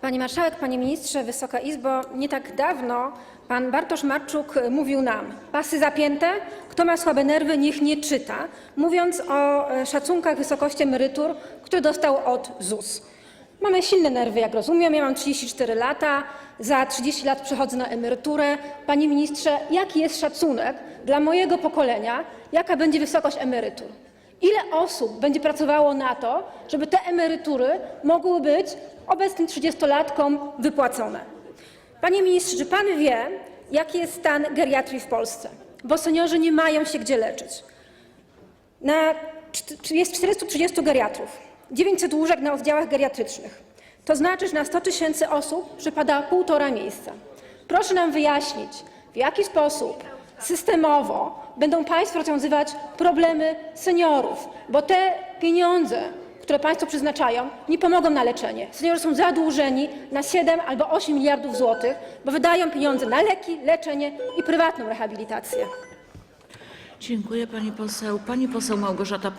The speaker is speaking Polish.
Pani Marszałek, Panie Ministrze, Wysoka Izbo! Nie tak dawno pan Bartosz Marczuk mówił nam: pasy zapięte, kto ma słabe nerwy, niech nie czyta, mówiąc o e, szacunkach wysokości emerytur, które dostał od ZUS. Mamy silne nerwy, jak rozumiem. Ja mam 34 lata, za 30 lat przechodzę na emeryturę. Panie ministrze, jaki jest szacunek dla mojego pokolenia? Jaka będzie wysokość emerytur? Ile osób będzie pracowało na to, żeby te emerytury mogły być obecnym 30-latkom wypłacone? Panie ministrze, czy pan wie, jaki jest stan geriatrii w Polsce? Bo seniorzy nie mają się gdzie leczyć. Na, jest 430 geriatrów, 900 łóżek na oddziałach geriatrycznych. To znaczy, że na 100 tysięcy osób przypada półtora miejsca. Proszę nam wyjaśnić, w jaki sposób systemowo będą Państwo rozwiązywać problemy seniorów, bo te pieniądze, które Państwo przeznaczają, nie pomogą na leczenie. Seniorzy są zadłużeni na 7 albo 8 miliardów złotych, bo wydają pieniądze na leki, leczenie i prywatną rehabilitację. Dziękuję pani poseł. Pani poseł Małgorzata